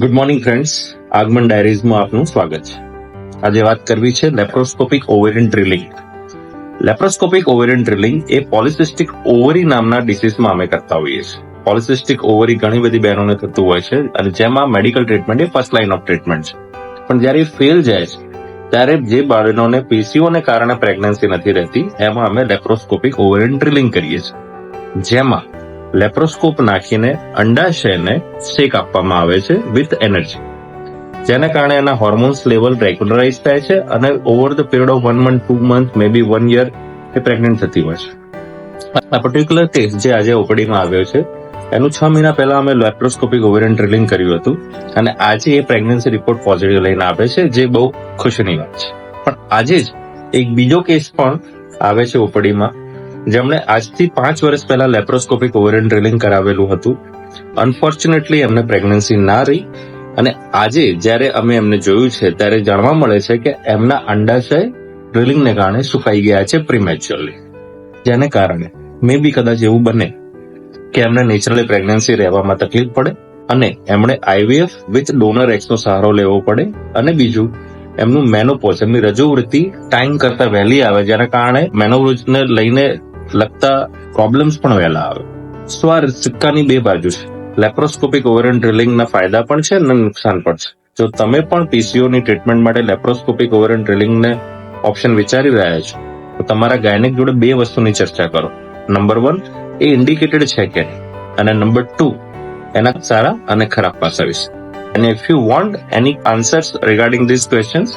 Good morning friends આગમન ડાયરીઝમાં આપનું સ્વાગત છે. આજે વાત કરવી છે laparoscopic ovarian drilling laparoscopic ovarian drilling એ પોલિસિસ્ટિક ઓવરી નામના ડિસીઝમાં અમે કરતા હોઈએ છીએ. પોલિસિસ્ટિક ઓવરી ઘણી બધી બહેનોને થતું હોય છે અને જેમાં મેડિકલ ટ્રીટમેન્ટ એ ફર્સ્ટ લાઇન ઓફ ટ્રીટમેન્ટ છે. પણ જ્યારે એ ફેલ જાય છે, ત્યારે જે બાળકોને પીસીઓને કારણે પ્રેગ્નન્સી નથી રહેતી, એમાં અમે લેપ્રોસ્કોપિક ઓવેરિયન ડ્રિલિંગ કરીએ છીએ. જેમાં લેપ્રોસ્કોપ નાખીને અંડાશયને શેક આપવામાં આવે છે વિથ એનર્જી જેના કારણે એના હોર્મોન્સ લેવલ રેગ્યુલરાઇઝ થાય છે અને over the period of one month two month may be one year A pregnant થતી હોય છે. આ પર્ટિક્યુલર કેસ જે આજે ઓપડીમાં આવ્યો છે, એનું છ મહિના પહેલા અમે લેપ્રોસ્કોપિક ઓવેરિયન ડ્રિલિંગ કર્યું હતું અને આજે એ પ્રેગ્નન્સી રિપોર્ટ પોઝિટિવ લઈને આવે છે, જે બહુ ખુશીની વાત છે. પણ આજે જ એક બીજો કેસ પણ આવે છે ઓપડીમાં જેમણે આજથી પાંચ વર્ષ પહેલા લેપ્રોસ્કોપિક ઓવેરિયન ડ્રિલિંગ કરાવેલું હતું. અનફોર્ચ્યુનેટલી એમને પ્રેગ્નન્સી ના રહી અને આજે જ્યારે અમે એમને જોયું છે, ત્યારે જાણવા મળે છે કે એમના અંડાશય ડ્રિલિંગને કારણે સુકાઈ ગયા છે પ્રિમેચ્યોરલી જેને કારણે મે બી કદાચ એવું બને કે એમને નેચરલી પ્રેગ્નન્સી રહેવામાં તકલીફ પડે અને એમણે આઈવીએફ વિથ ડોનર એક્સનો સહારો લેવો પડે અને બીજું, એમનું મેનોપોઝ એમની રજોવૃત્તિ ટાઈમ કરતા વહેલી આવે, જેના કારણે મેનોપોઝને લઈને લગતા પ્રોબ્લેમ્સ પણ વહેલા આવે. સો આ સિક્કાની બે બાજુ છે. લેપ્રોસ્કોપિક ઓવરન ડ્રિલિંગના ફાયદા પણ છે અને નુકસાન પણ છે. જો તમે પણ પીસીઓની ટ્રીટમેન્ટ માટે લેપ્રોસ્કોપિક ઓવરન ડ્રિલિંગને ઓપ્શન વિચારી રહ્યા છો, તો તમારા ગાયનેક જોડે બે વસ્તુની ચર્ચા કરો. નંબર વન એ ઇન્ડિકેટેડ છે કે અને નંબર ટુ એના સારા અને ખરાબ પાસા વિશે. અને if you want any answers regarding this questions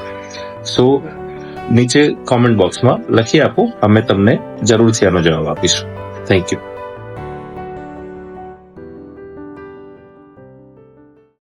so નીચે કોમેન્ટ બોક્સમાં લખી આપો. અમે તમને જરૂરથી આનો જવાબ આપીશું. Thank you